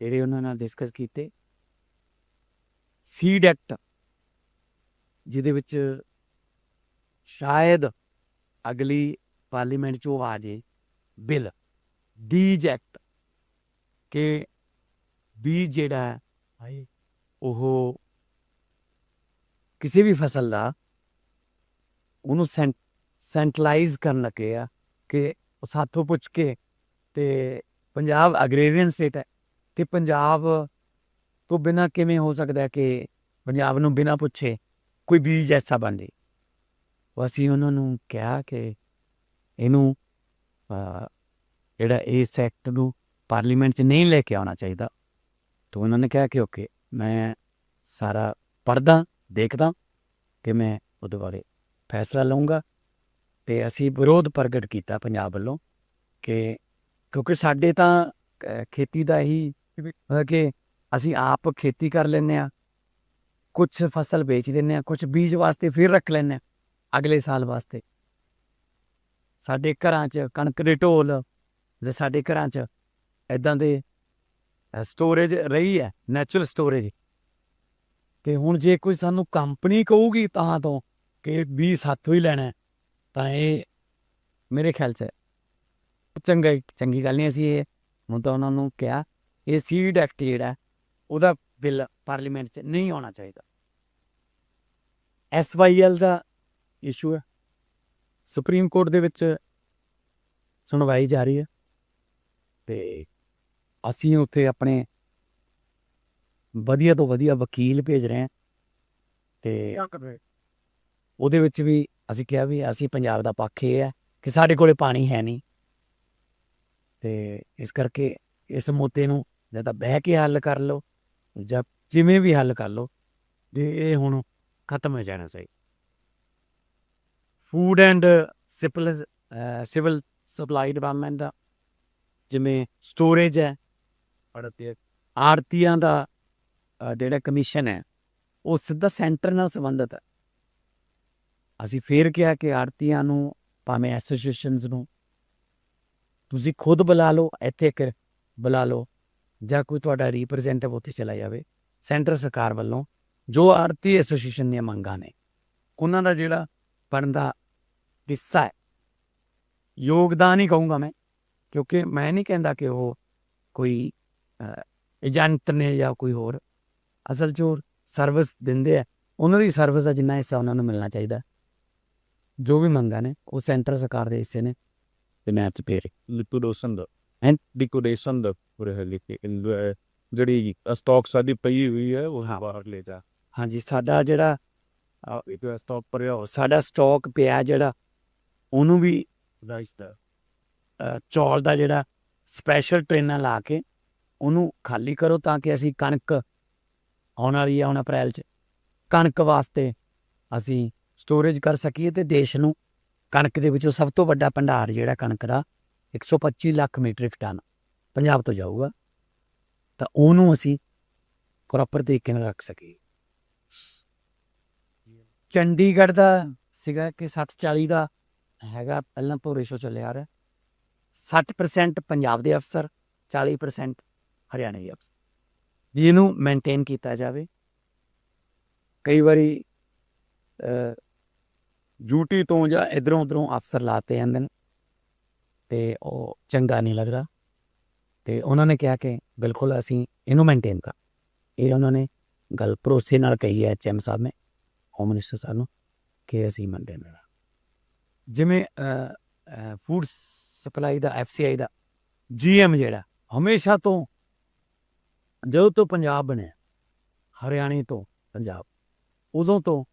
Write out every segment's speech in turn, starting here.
ਜਿਹੜੇ ਉਹਨਾਂ ਨਾਲ ਡਿਸਕਸ ਕੀਤੇ ਸੀਡ ਐਕਟ ਜਿਹਦੇ ਵਿੱਚ ਸ਼ਾਇਦ ਅਗਲੀ ਪਾਰਲੀਮੈਂਟ 'ਚ ਉਹ ਆ ਜੇ, ਬਿੱਲ, ਬੀਜ ਐਕਟ ਕਿ ਬੀਜ ਜਿਹੜਾ ਹੈ ਉਹ ਕਿਸੇ ਵੀ ਫਸਲ ਦਾ ਉਹਨੂੰ ਸੈਂਟਰਲਾਈਜ਼ ਕਰਨ ਲੱਗੇ ਆ ਕਿ ਉਹ ਸਾਥੋਂ ਪੁੱਛ ਕੇ ਤੇ ਪੰਜਾਬ ਅਗਰੇਰੀਅਨ ਸਟੇਟ ਹੈ। ਤੇ ਪੰਜਾਬ ਤੋਂ ਬਿਨਾ ਕਿਵੇਂ ਹੋ ਸਕਦਾ ਕਿ ਪੰਜਾਬ ਨੂੰ ਬਿਨਾ ਪੁੱਛੇ ਕੋਈ ਬੀਜ ਐਸਾ ਬਣ ਜੇ? ਅਸੀਂ ਉਹਨਾਂ ਨੂੰ ਕਿਹਾ ਕਿ ਇਹਨੂੰ ਜਿਹੜਾ ਇਸ ਐਕਟ ਨੂੰ ਪਾਰਲੀਮੈਂਟ 'ਚ ਨਹੀਂ ਲੈ ਕੇ ਆਉਣਾ ਚਾਹੀਦਾ। ਤਾਂ ਉਹਨਾਂ ਨੇ ਕਿਹਾ ਕਿ ਓਕੇ ਮੈਂ ਸਾਰਾ ਪੜਦਾ ਦੇਖਦਾ ਕਿ ਮੈਂ ਉਹਦੇ ਬਾਰੇ ਫੈਸਲਾ ਲਵਾਂਗਾ ਤੇ ਅਸੀਂ ਵਿਰੋਧ ਪ੍ਰਗਟ ਕੀਤਾ ਪੰਜਾਬ ਵੱਲੋਂ ਕਿ ਕਿਉਂਕਿ ਸਾਡੇ ਤਾਂ ਖੇਤੀ ਦਾ ਹੀ ਕਿ ਅਸੀਂ ਆਪ ਖੇਤੀ ਕਰ ਲੈਂਦੇ ਆ ਕੁਝ ਫਸਲ ਵੇਚ ਦਿੰਦੇ ਆ ਕੁਝ ਬੀਜ ਵਾਸਤੇ ਫਿਰ ਰੱਖ ਲੈਂਦੇ ਆ ਅਗਲੇ ਸਾਲ ਵਾਸਤੇ। ਸਾਡੇ ਘਰਾਂ 'ਚ ਕਣਕ ਦੇ ਢੋਲ ਜੇ ਸਾਡੇ ਘਰਾਂ 'ਚ ਇਦਾਂ ਦੇ ਸਟੋਰੇਜ ਰਹੀ ਹੈ ਨੈਚੁਰਲ ਸਟੋਰੇਜ ਤੇ ਹੁਣ ਜੇ ਕੋਈ ਸਾਨੂੰ ਕੰਪਨੀ ਕਹੂਗੀ ਤਾਂ ਤੋਂ ਕਿ ਵੀ ਸਾਥੋਂ ਹੀ ਲੈਣਾ ਤਾਂ ਇਹ ਮੇਰੇ ਖਿਆਲ 'ਚ ਚੰਗਾ ਚੰਗੀ ਗੱਲ ਨਹੀਂ ਅਸੀਂ ਇਹ, ਹੁਣ ਤਾਂ ਉਹਨਾਂ ਨੂੰ ਕਿਹਾ। ਇਹ ਸੀਡ ਐਕਟ ਜਿਹੜਾ ਉਹਦਾ ਬਿੱਲ ਪਾਰਲੀਮੈਂਟ 'ਚ ਨਹੀਂ ਆਉਣਾ ਚਾਹੀਦਾ। ਐਸਵਾਈਐਲ ਦਾ ਇਸ਼ੂ ਹੈ। ਸੁਪਰੀਮ ਕੋਰਟ ਦੇ ਵਿੱਚ ਸੁਣਵਾਈ ਜਾਰੀ ਹੈ ਤੇ ਅਸੀਂ ਉੱਥੇ ਆਪਣੇ ਵਧੀਆ ਤੋਂ ਵਧੀਆ ਵਕੀਲ ਭੇਜ ਰਹੇ ਹਾਂ ਤੇ ਉਹਦੇ ਵਿੱਚ ਵੀ ਅਸੀਂ ਕਿਹਾ ਵੀ ਅਸੀਂ ਪੰਜਾਬ ਦਾ ਪੱਖ ਇਹ ਹੈ ਕਿ ਸਾਡੇ ਕੋਲੇ ਪਾਣੀ ਹੈ ਨਹੀਂ। ਤੇ ਇਸ ਕਰਕੇ ਇਸ ਮੁੱਦੇ ਨੂੰ ਜਾਂ ਤਾਂ ਬਹਿ ਕੇ ਹੱਲ ਕਰ ਲਓ, ਜਾਂ ਜਿਵੇਂ ਵੀ ਹੱਲ ਕਰ ਲਓ ਤੇ ਇਹ ਹੁਣ ਖਤਮ ਹੋ ਜਾਣਾ ਚਾਹੀਦਾ food and civil civil supply department ਦਾ ਜਿਵੇਂ ਸਟੋਰੇਜ ਹੈ ਅੜਤੇ ਆੜਤੀਆਂ ਦਾ ਜਿਹੜਾ ਕਮਿਸ਼ਨ ਹੈ, ਉਹ ਸਿੱਧਾ ਸੈਂਟਰ ਨਾਲ ਸੰਬੰਧਿਤ ਹੈ। ਅਸੀਂ ਫੇਰ ਕਿਹਾ ਕਿ ਆੜਤੀਆਂ ਨੂੰ, ਭਾਵੇਂ ਐਸੋਸੀਏਸ਼ਨਸ ਨੂੰ, ਤੁਸੀਂ ਖੁਦ ਬੁਲਾ ਲਓ, ਇੱਥੇ ਇੱਕ ਬੁਲਾ ਲਓ। ਜਾਂ ਕੋਈ ਤੁਹਾਡਾ ਰਿਪਰੈਜ਼ੈਂਟੇਟਿਵ ਉੱਥੇ ਚਲਾ ਜਾਵੇ ਸੈਂਟਰ ਸਰਕਾਰ ਵੱਲੋਂ ਜੋ ਆੜਤੀ ਐਸੋਸੀਏਸ਼ਨ ਦੀਆਂ ਮੰਗਾਂ ਨੇ, ਉਹਨਾਂ ਦਾ ਜਿਹੜਾ ਬਣਦਾ ਹਿੱਸਾ ਹੈ। ਯੋਗਦਾਨ ਹੀ ਕਹੂੰਗਾ ਮੈਂ, ਕਿਉਂਕਿ ਮੈਂ ਨਹੀਂ ਕਹਿੰਦਾ ਕਿ ਉਹ ਕੋਈ ਏਜੰਟ ਨੇ ਜਾਂ ਕੋਈ ਹੋਰ। ਅਸਲ 'ਚ ਸਰਵਿਸ ਦਿੰਦੇ ਆ, ਉਹਨਾਂ ਦੀ ਸਰਵਿਸ ਦਾ ਜਿੰਨਾ ਹਿੱਸਾ ਉਹਨਾਂ ਨੂੰ ਮਿਲਣਾ ਚਾਹੀਦਾ। ਜੋ ਵੀ ਮੰਗਾਂ ਨੇ, ਉਹ ਸੈਂਟਰ ਸਰਕਾਰ ਦੇ ਹਿੱਸੇ ਨੇ, ਤੇ ਮੈਂ ਤੇ ਪੇਰੇ ਲਿਕੁਇਡੇਸ਼ਨ ਦਾ ਹੈਂ? ਲਿਕੁਇਡੇਸ਼ਨ ਦਾ ਪੂਰੇ ਲਿਖੇ ਜਿਹੜੀ ਸਟਾਕ ਸਾਡੀ ਪਈ ਹੋਈ ਹੈ ਉਹ। ਬਾਹਰ ਲੈ ਜਾ ਹਾਂਜੀ ਸਾਡਾ ਜਿਹੜਾ ਇਹ ਸਟਾਕ ਪਰ ਹੋ ਸਾਡਾ ਸਟਾਕ ਪਿਆ ਜਿਹੜਾ ਉਹਨੂੰ ਵੀ ਰਾਈਸ ਦਾ ਚੌਲ ਦਾ ਜਿਹੜਾ ਸਪੈਸ਼ਲ ਟ੍ਰੇਨਾਂ ਲਾ ਕੇ ਉਹਨੂੰ ਖਾਲੀ ਕਰੋ ਤਾਂ ਕਿ ਅਸੀਂ ਕਣਕ ਆਉਣ ਵਾਲੀ ਹੈ ਹੁਣ ਅਪ੍ਰੈਲ 'ਚ ਕਣਕ ਵਾਸਤੇ ਅਸੀਂ ਸਟੋਰੇਜ ਕਰ ਸਕੀਏ ਤੇ ਦੇਸ਼ ਨੂੰ ਕਣਕ ਦੇ ਵਿੱਚੋਂ ਸਭ ਤੋਂ ਵੱਡਾ ਭੰਡਾਰ ਜਿਹੜਾ ਕਣਕ ਦਾ 125 ਲੱਖ ਮੀਟ੍ਰਿਕ ਟਨ ਪੰਜਾਬ ਤੋਂ ਜਾਊਗਾ। ਤਾਂ ਉਹਨੂੰ ਅਸੀਂ ਪ੍ਰੋਪਰ ਤਰੀਕੇ ਨਾਲ ਰੱਖ ਸਕੀਏ। ਚੰਡੀਗੜ੍ਹ ਦਾ ਸੀਗਾ ਕਿ 60 40 ਦਾ ਹੈਗਾ, ਪਹਿਲਾਂ ਤੋਂ ਰੇਸ਼ੋ ਚੱਲਿਆ ਰਿਹਾ। 60% ਪੰਜਾਬ ਦੇ ਅਫਸਰ 40% ਹਰਿਆਣੇ ਦੇ ਅਫਸਰ। ਵੀ ਇਹਨੂੰ ਮੇਨਟੇਨ ਕੀਤਾ ਜਾਵੇ। ਕਈ ਵਾਰੀ ਯੂਟੀ ਤੋਂ ਜਾਂ ਇਧਰੋਂ ਉਧਰੋਂ ਅਫਸਰ ਲਾਤੇ ਜਾਂਦੇ ਨੇ। ਤੇ ਉਹ ਚੰਗਾ ਨਹੀਂ ਲੱਗਦਾ। ਤੇ ਉਹਨਾਂ ਨੇ ਕਿਹਾ ਕਿ ਬਿਲਕੁਲ ਅਸੀਂ ਇਹਨੂੰ ਮੇਨਟੇਨ ਕਰ। ਇਹ ਉਹਨਾਂ ਨੇ ਗੱਲ ਭਰੋਸੇ ਨਾਲ ਕਹੀ ਹੈ ਐਚਐਮ ਸਾਹਿਬ ਨੇ ਹੋਮ ਮਿਨਿਸਟਰ ਸਾਹਿਬ ਨੂੰ, ਕਿ ਅਸੀਂ ਮੇਨਟੇਨ ਕਰਾਂ ਜਿਵੇਂ ਫੂਡ ਸਪਲਾਈ ਦਾ ਐਫਸੀਆਈ ਦਾ ਜੀਐਮ ਜਿਹੜਾ ਹਮੇਸ਼ਾ ਤੋਂ ਜਦੋਂ ਤੋਂ ਪੰਜਾਬ ਬਣਿਆ, ਹਰਿਆਣੇ ਤੋਂ ਪੰਜਾਬ, ਉਦੋਂ ਤੋਂ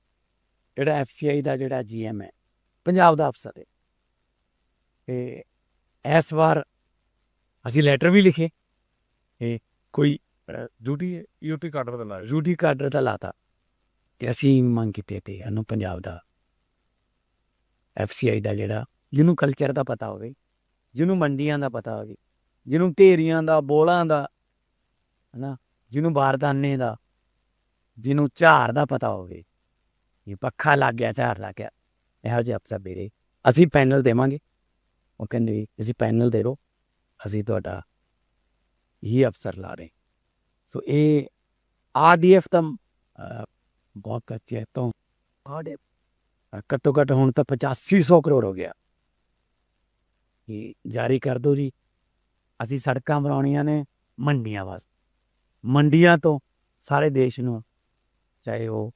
ਜਿਹੜਾ ਐਫਸੀਆਈ ਦਾ ਜਿਹੜਾ ਜੀਐਮ ਹੈ, ਪੰਜਾਬ ਦਾ ਅਫਸਰ ਹੈ। ਤੇ ਇਸ ਵਾਰ ਅਸੀਂ ਲੈਟਰ ਵੀ ਲਿਖੇ। ਇਹ ਕੋਈ ਡਿਊਟੀ ਯੂਟੀ ਕਾਰਡਰ ਦਾ ਲਾਇਆ। ਯੂਟੀ ਕਾਰਡਰ ਦਾ ਲਾਤਾ। ਤੇ ਅਸੀਂ ਮੰਗ ਕੀਤੀ ਤੇ ਇਹਨੂੰ ਪੰਜਾਬ ਦਾ ਐਫਸੀਆਈ ਦਾ ਜਿਹੜਾ ਜਿਹਨੂੰ ਕਲਚਰ ਦਾ ਪਤਾ ਹੋਵੇ ਜਿਹਨੂੰ ਮੰਡੀਆਂ ਦਾ ਪਤਾ ਹੋਵੇ ਜਿਹਨੂੰ ਢੇਰੀਆਂ ਦਾ ਬੋਲਾਂ ਦਾ ਹਨਾ ਜਿਹਨੂੰ ਬਾਰਦਾਨੇ ਦਾ ਜਿਹਨੂੰ ਝਾੜ ਦਾ ਪਤਾ ਹੋਵੇ ਇਹ ਪੱਖਾ ਲੱਗ ਗਿਆ ਝਾੜ ਲੱਗ ਗਿਆ। ਇਹੋ ਜਿਹੇ ਅਫਸਰ ਮੇਰੇ ਅਸੀਂ ਪੈਨਲ ਦੇਵਾਂਗੇ। ਉਹ ਕਹਿੰਦੇ ਵੀ ਤੁਸੀਂ ਪੈਨਲ ਦੇ ਦਿਓ, ਅਸੀਂ ਤੁਹਾਡਾ ਹੀ ਅਫਸਰ ਲਾ ਰਹੇ। ਸੋ ਇਹ ਆਰਡੀਐਫ ਤਾਂ ਬਹੁਤ ਕੱਚੇ ਹੈ ਤੋਂ ਆਰਡੀਐਫ ਘੱਟੋ ਘੱਟ ਹੁਣ ਤਾਂ 8500 ਕਰੋੜ ਹੋ ਗਿਆ। ਇਹ ਜਾਰੀ ਕਰ ਦਿਓ ਜੀ। ਅਸੀਂ ਸੜਕਾਂ ਬਣਾਉਣੀਆਂ ਨੇ ਮੰਡੀਆਂ ਵਾਸਤੇ। ਮੰਡੀਆਂ ਤੋਂ ਸਾਰੇ ਦੇਸ਼ ਨੂੰ ਚਾਹੇ ਉਹ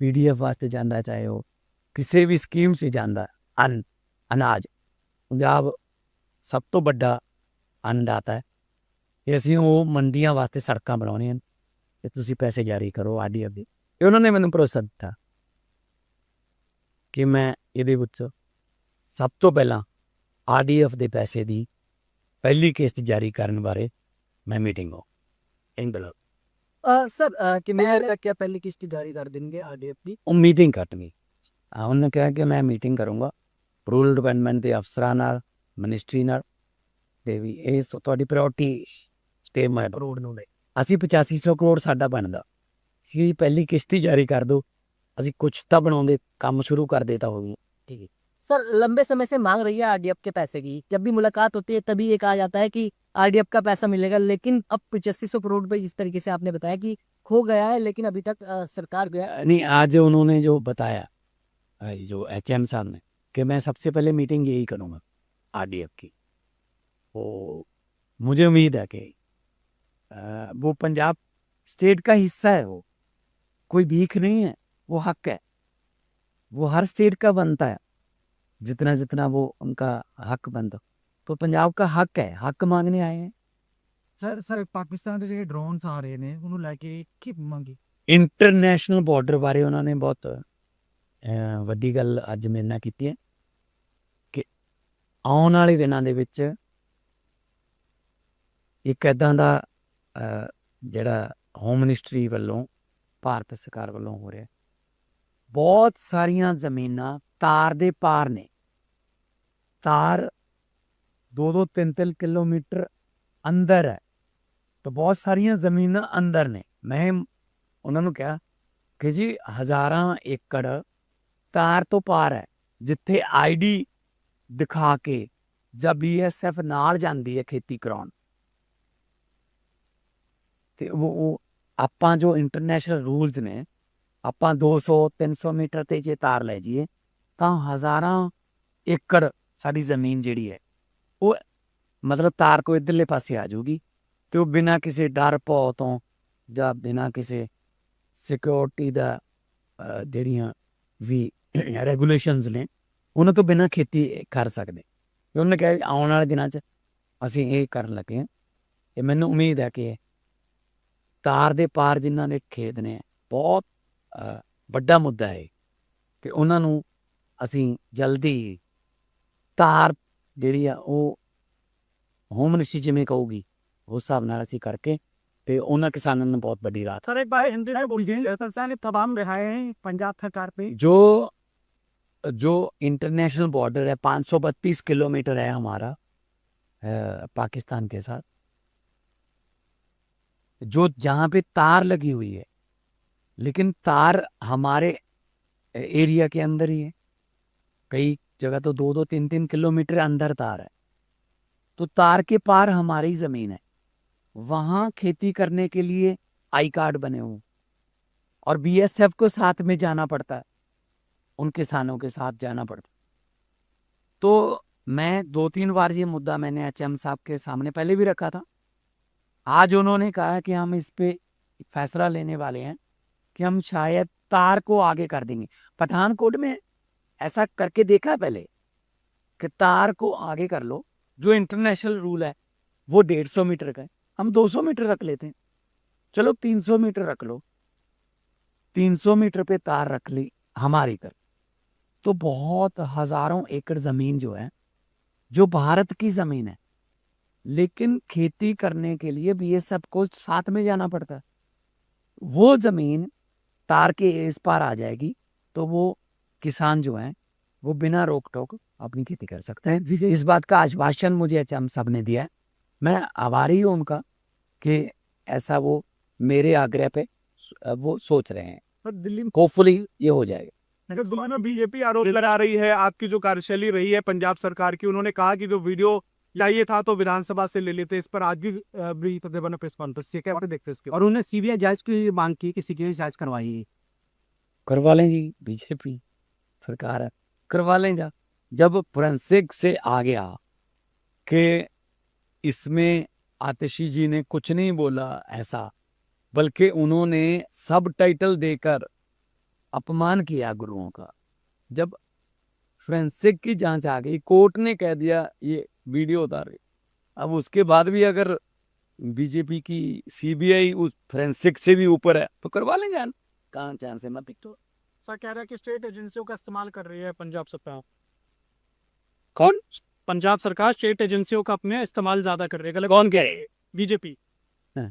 ਪੀਡੀਐਫ ਵਾਸਤੇ ਜਾਂਦਾ, ਚਾਹੇ ਉਹ ਕਿਸੇ ਵੀ ਸਕੀਮ 'ਚ ਜਾਂਦਾ, ਅਨ, ਅਨਾਜ। ਪੰਜਾਬ ਸਭ ਤੋਂ ਵੱਡਾ ਅੰਨਦਾਤਾ ਹੈ। ਤੇ ਅਸੀਂ ਉਹ ਮੰਡੀਆਂ ਵਾਸਤੇ ਸੜਕਾਂ ਬਣਾਉਣੀਆਂ ਨੇ ਤੇ ਤੁਸੀਂ ਪੈਸੇ ਜਾਰੀ ਕਰੋ ਆਡੀ ਅੱਗੇ। ਤੇ ਉਹਨਾਂ ਨੇ ਮੈਨੂੰ ਭਰੋਸਾ ਦਿੱਤਾ ਕਿ ਮੈਂ ਇਹਦੇ ਵਿੱਚ ਸਭ ਤੋਂ ਪਹਿਲਾਂ ਆਰਡੀਐਫ ਦੇ ਪੈਸੇ ਦੀ ਪਹਿਲੀ ਕਿਸ਼ਤ ਜਾਰੀ ਕਰਨ ਬਾਰੇ ਮੈਂ ਮੀਟਿੰਗ ਹੋ ਇੰਗਲੈਂਡ ਸਰ ਕਿੰਨੇ ਤੱਕ ਕਿਆ ਪਹਿਲੀ ਕਿਸ਼ਤ ਜਾਰੀ ਕਰ ਦੇਣਗੇ ਆਰਡੀਐਫ ਦੀ? ਉਹ ਮੀਟਿੰਗ ਕਰਨੀ ਆ ਉਹਨੇ ਕਿਹਾ ਕਿ ਮੈਂ ਮੀਟਿੰਗ ਕਰੂੰਗਾ। ਰੂਰਲ ਡਿਵੈਲਪਮੈਂਟ ਦੇ ਅਫਸਰਾਂ ਨਾਲ ਮਿਨਿਸਟਰੀ ਨਾਲ ਤੇ ਵੀ ਇਹ ਸ- ਤੁਹਾਡੀ ਪ੍ਰਾਇੋਰਟੀ ਸਟੇਟਮੈਂਟ ਰੋਡ ਨੂੰ ਲੈ ਅਸੀਂ 8500 ਕਰੋੜ ਸਾਡਾ ਬਣਦਾ ਸੀ ਪਹਿਲੀ ਕਿਸ਼ਤੀ ਜਾਰੀ ਕਰ ਦਿਓ ਅਸੀਂ ਕੁਛ ਤਾਂ ਬਣਾਉਂਦੇ ਕੰਮ ਸ਼ੁਰੂ ਕਰ ਦੇਤਾ ਹੋਊਗਾ सर लंबे समय से मांग रही है आरडीएफ के पैसे की जब भी मुलाकात होती है तभी ये कहा जाता है कि आरडीएफ का पैसा मिलेगा लेकिन अब पचासी सौ करोड़ रुपए जिस तरीके से आपने बताया कि खो गया है लेकिन अभी तक अ, सरकार गया नहीं आज उन्होंने जो बताया अ, जो एच एम साहब ने कि मैं सबसे पहले मीटिंग यही करूँगा आर की वो मुझे उम्मीद है कि अ, वो पंजाब स्टेट का हिस्सा है वो कोई भीख नहीं है वो हक है वो हर स्टेट का बनता है जितना जितना वो उनका हक बनता तो पंजाब का हक है हक मांगने आए हैं ਸਰ ਸਰ ਪਾਕਿਸਤਾਨ ਦੇ ਜਿਹੜੇ ਡਰੋਨਸ ਆ ਰਹੇ ਨੇ ਉਹਨੂੰ ਲੈ ਕੇ ਕੀ ਮੰਗੀ ਇੰਟਰਨੈਸ਼ਨਲ ਬਾਰਡਰ ਬਾਰੇ ਉਹਨਾਂ ਨੇ ਬਹੁਤ ਅਹ, ਵੱਡੀ ਗੱਲ ਅੱਜ ਮੇਰੇ ਨਾਲ ਕੀਤੀ ਹੈ ਕਿ ਆਉਣ ਵਾਲੇ ਦਿਨਾਂ ਦੇ ਵਿੱਚ ਇੱਕ ਐਦਾਂ ਦਾ ਜਿਹੜਾ ਹੋਮ ਮਿਨਿਸਟਰੀ ਵੱਲੋਂ, ਭਾਰਤ ਸਰਕਾਰ ਵੱਲੋਂ ਹੋ ਰਿਹਾ। ਬਹੁਤ ਸਾਰੀਆਂ ਜ਼ਮੀਨਾਂ ਤਾਰ ਦੇ ਪਾਰ ਨੇ। ਤਾਰ 2-2 3-3 ਕਿਲੋਮੀਟਰ ਅੰਦਰ ਹੈ। ਤਾਂ ਬਹੁਤ ਸਾਰੀਆਂ ਜ਼ਮੀਨਾਂ ਅੰਦਰ ਨੇ। ਮੈਂ ਉਹਨਾਂ ਨੂੰ ਕਿਹਾ ਕਿ ਜੀ ਹਜ਼ਾਰਾਂ ਏਕੜ ਤਾਰ ਤੋਂ ਪਾਰ ਹੈ, ਜਿੱਥੇ ਆਈਡੀ ਦਿਖਾ ਕੇ ਜਾਂ ਬੀਐਸਐਫ ਨਾਲ ਜਾਂਦੀ ਹੈ ਖੇਤੀ ਕਰਾਉਣ। ਤੇ ਉਹ ਆਪਾਂ ਜੋ ਇੰਟਰਨੈਸ਼ਨਲ ਰੂਲਸ ਨੇ, ਆਪਾਂ 200 300 ਮੀਟਰ ਤੇ ਜੇ ਤਾਰ ਲੈ ਜਾਈਏ, ਤਾਂ ਹਜ਼ਾਰਾਂ ਏਕੜ ਸਾਡੀ ਜ਼ਮੀਨ ਜਿਹੜੀ ਹੈ, ਉਹ ਮਤਲਬ ਤਾਰ ਕੋ ਇਧਰਲੇ ਪਾਸੇ ਆ ਜਾਊਗੀ ਤੇ ਉਹ ਬਿਨਾਂ ਕਿਸੇ ਡਰ ਭੌ ਤੋਂ ਜਾਂ ਬਿਨਾਂ ਕਿਸੇ ਸਿਕਿਉਰਿਟੀ ਦਾ ਜਿਹੜੀਆਂ ਵੀ ਰੈਗੂਲੇਸ਼ਨਸ ਨੇ ਉਹਨਾਂ ਤੋਂ ਬਿਨਾਂ ਖੇਤੀ ਕਰ ਸਕਦੇ। ਉਹਨੇ ਕਿਹਾ ਆਉਣ ਵਾਲੇ ਦਿਨਾਂ 'ਚ ਅਸੀਂ ਇਹ ਕਰਨ ਲੱਗੇ ਹਾਂ। ਇਹ ਮੈਨੂੰ ਉਮੀਦ ਹੈ ਕਿ ਤਾਰ ਦੇ ਪਾਰ ਜਿਨ੍ਹਾਂ ਨੇ ਖੇਤ ਨੇ ਬਹੁਤ ਵੱਡਾ ਮੁੱਦਾ ਹੈ ਕਿ ਉਹਨਾਂ ਨੂੰ ਅਸੀਂ ਜਲਦੀ ਤਾਰ ਜਿਹੜੀ ਆ ਉਹ ਹੋਮ ਮਿਨਿਸਟਰੀ ਜਿਵੇਂ ਕਹੂਗੀ ਉਸ ਹਿਸਾਬ ਨਾਲ ਅਸੀਂ ਕਰਕੇ ਤੇ ਉਹਨਾਂ ਕਿਸਾਨਾਂ ਨੂੰ ਬਹੁਤ ਵੱਡੀ ਰਾਹਤ। ਸਰ ਇੱਕ ਬਾਰ ਹਿੰਦੀ ਨਾਲ ਬੋਲ ਜੀ ਸਰ ਸਾਰੇ ਤਮਾਮ ਰਿਹਾਏ ਪੰਜਾਬ ਸਰਕਾਰ ਪੇ ਜੋ जो इंटरनेशनल बॉर्डर है 532 किलोमीटर है हमारा पाकिस्तान के साथ। जो जहाँ पे तार लगी हुई है, लेकिन तार हमारे एरिया के अंदर ही है। कई जगह तो दो दो, तीन तीन किलोमीटर अंदर तार है। तो तार के पार हमारी ज़मीन है। वहाँ खेती करने के लिए आई कार्ड बने हुए। और बीएसएफ को साथ में जाना पड़ता है। उन किसानों के साथ जाना पड़ता। तो मैं दो तीन बार ये मुद्दा मैंने एच एम साहब के सामने पहले भी रखा था। आज उन्होंने कहा कि हम इस पे फैसला लेने वाले हैं कि हम शायद तार को आगे कर देंगे। पठानकोट में ऐसा करके देखा है पहले कि तार को आगे कर लो, जो इंटरनेशनल रूल है, वो डेढ़ सौ मीटर का है। हम दो सौ मीटर रख लेते हैं। चलो तीन सौ मीटर रख लो। 300 मीटर पे तार रख ली हमारी तरफ़। तो बहुत हज़ारों एकड़ ज़मीन जो है जो भारत की ज़मीन है लेकिन खेती करने के लिए भी ये सबको साथ में जाना पड़ता है। वो ज़मीन तार के इस पार आ जाएगी तो वो किसान जो है वो बिना रोक टोक अपनी खेती कर सकते हैं। इस बात का आश्वासन मुझे एच एम साहब ने दिया है। मैं आभारी हूँ उनका कि ऐसा वो मेरे आग्रह पे वो सोच रहे हैं। दिल्ली होपफुली ये हो जाएगा। दोनों बीजेपी आरोप लगा रही है आपकी जो कार्यशैली रही है पंजाब सरकार की उन्होंने कहा कि जो वीडियो ये था तो विधानसभा से ले लेते इस पर आज भी प्रेस कॉन्फ्रेंस ये क्या देखते इसके और उन्होंने सीबीआई जाँच की मांग की कि सीबीआई जाँच करवाई। करवा लें जी बीजेपी सरकार है करवा लें जा। जब फोरेंसिक से आ गया कि इसमें आतिशी जी ने कुछ नहीं बोला ऐसा बल्कि उन्होंने सब टाइटल देकर अपमान किया गुरुओं का। जब फ्रेंसिक की जाँच आ गई कोर्ट ने कह दिया ये वीडियो उतारे। अब उसके बाद भी अगर बीजेपी की सीबीआई उस फ्रेंसिक से भी ऊपर है तो करवा लें जान। कहाँ चांस है मैं पिक सर कह रहा है कि स्टेट एजेंसियों का इस्तेमाल कर रही है पंजाब सरकार। कौन? पंजाब सरकार स्टेट एजेंसियों का अपने इस्तेमाल ज़्यादा कर रही है। कौन कह रही है बीजेपी